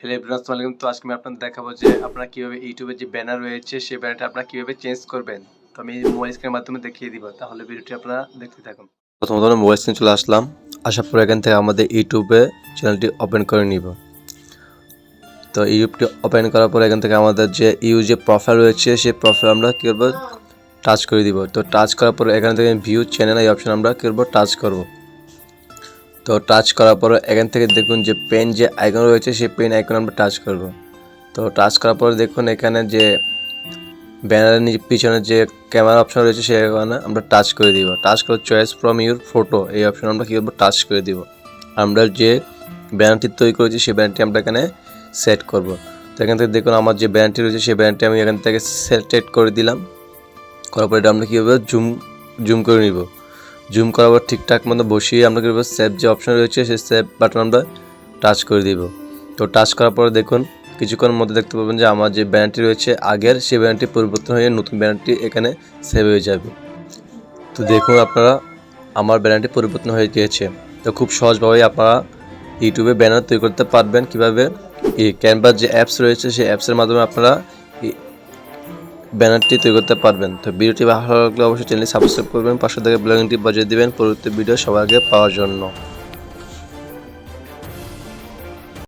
Hello everyone আসসালামু আলাইকুম। তো আজকে আমি আপনাদের দেখাবো যে আপনারা কীভাবে ইউটিউবে যে ব্যানার রয়েছে, সেই ব্যানারটা আপনারা কীভাবে চেঞ্জ করবেন। তো আমি মোবাইল স্ক্রিনের মাধ্যমে দেখিয়ে দিব। তাহলে ভিডিওটি আপনারা দেখতে থাকুন। প্রথমত আমরা মোবাইল স্ক্রিনে চলে আসলাম। আসার পর এখান থেকে আমাদের ইউটিউবে চ্যানেলটি ওপেন করে নিব। তো ইউটিউবটি ওপেন করার পর এখান থেকে আমাদের যে ইউ যে প্রোফাইল রয়েছে, সেই প্রোফাইল আমরা কী করব? টাচ করে দিব। তো টাচ করার পর এখান থেকে ভিউ চ্যানেল এই অপশন আমরা কী করব? টাচ করব। তো টাচ করার পর এখান থেকে দেখুন যে পেন যে আইকন রয়েছে, সেই পেন আইকন আমরা টাচ করব। তো টাচ করার পর দেখুন এখানে যে ব্যানারের নিচে পিছনে যে ক্যামেরা অপশন রয়েছে, সেই সেখানে আমরা টাচ করে দিব। টাচ করে চয়েস ফ্রম ইউর ফটো এই অপশন আমরা কী করব? টাচ করে দিব। আমরা যে ব্যানারটি তৈরি করেছি, সেই ব্যানারটি আমরা এখানে সেট করব। তো এখান থেকে দেখুন আমার যে ব্যানারটি রয়েছে, সেই ব্যানারটি আমি এখান থেকে সেট করে দিলাম। করার পর এটা আমরা কীভাবে জুম জুম করে নিব। জুম করার পর ঠিকঠাক মতো বসিয়ে আমরা কীভাবে সেভ যে অপশন রয়েছে, সেই সেভ বাটন আমরা টাচ করে দিব। তো টাচ করার পরে দেখুন, কিছুক্ষণের মধ্যে দেখতে পাবেন যে আমার যে ব্যানারটি রয়েছে, আগের সেই ব্যানারটি পরিবর্তন হয়ে নতুন ব্যানারটি এখানে সেভ হয়ে যাবে। তো দেখুন আপনারা, আমার ব্যানারটি পরিবর্তন হয়ে গিয়েছে। তো খুব সহজভাবেই আপনারা ইউটিউবে ব্যানার তৈরি করতে পারবেন কীভাবে। এই ক্যানভার যে অ্যাপস রয়েছে, সেই অ্যাপসের মাধ্যমে আপনারা ব্যানারটি তৈরি করতে পারবেন। তো ভিডিওটি ভালো লাগলে অবশ্যই চ্যানেল সাবস্ক্রাইব করবেন, পাশে থেকে ব্লগিংটি বাজিয়ে দিবেন। পরবর্তী ভিডিও সবার আগে পাওয়ার জন্য।